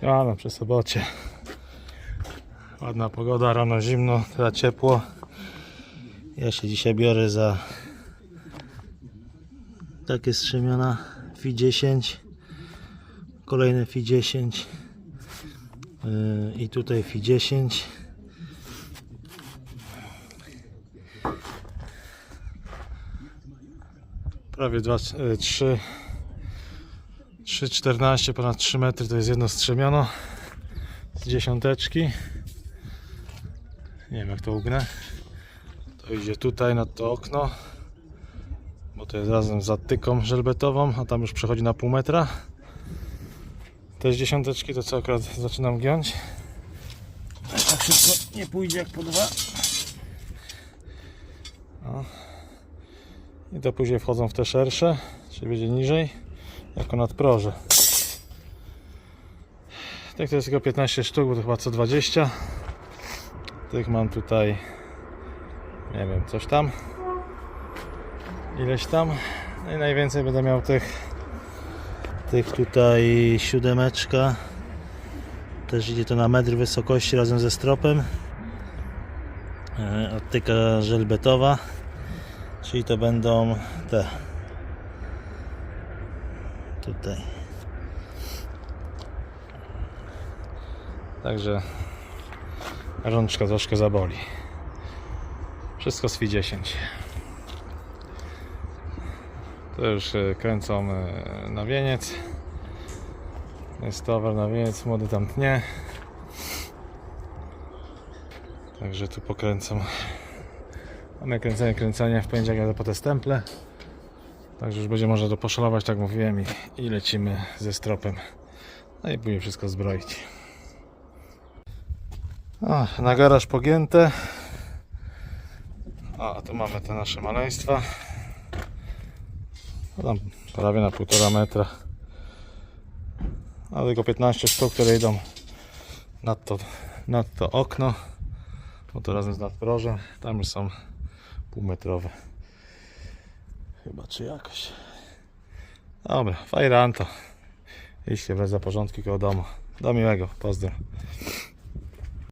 Siemano przy sobocie. Ładna pogoda, rano zimno, teraz ciepło. Ja się dzisiaj biorę za takie strzemiona FI 10. Kolejne FI 10. Yy, I tutaj FI 10. Prawie 2, 3 3,14 ponad 3 metry to jest jedno strzemiono z dziesiąteczki. Nie wiem jak to ugnę. To idzie tutaj na to okno bo to jest razem z zatyką żelbetową a tam już przechodzi na pół metra. Też dziesiąteczki to co akurat zaczynam giąć. Ale tak szybko nie pójdzie jak po dwa. O. i to później wchodzą w te szersze czyli będzie niżej jako nadproże. Tak to jest tylko 15 sztuk, bo to chyba co 20. Tych mam tutaj nie wiem, coś tam. Ileś tam. No i najwięcej będę miał tych tych tutaj siódemeczka. Też idzie to na metr wysokości razem ze stropem. E, Odtyka żelbetowa. Czyli to będą te tutaj. Także rączka troszkę zaboli. Wszystko z FI 10. To już e, kręcą e, na wieniec. Jest towar na wieniec, młody tam tnie. Także tu pokręcą. Mamy kręcenie, kręcenie w poniedziałek jadę po te stemple. Także już będzie można to poszalować, tak mówiłem, i, i lecimy ze stropem. No i później wszystko zbroić. O, na garaż pogięte. A tu mamy te nasze maleństwa. No tam prawie na półtora metra. A tylko 15 sztuk, które idą nad to, nad to okno. Bo to razem z nadprożem. Tam już są półmetrowe. Czy jakoś. Dobra, fajranto. Idźcie wraz za porządki koło domu. Do miłego, pozdro.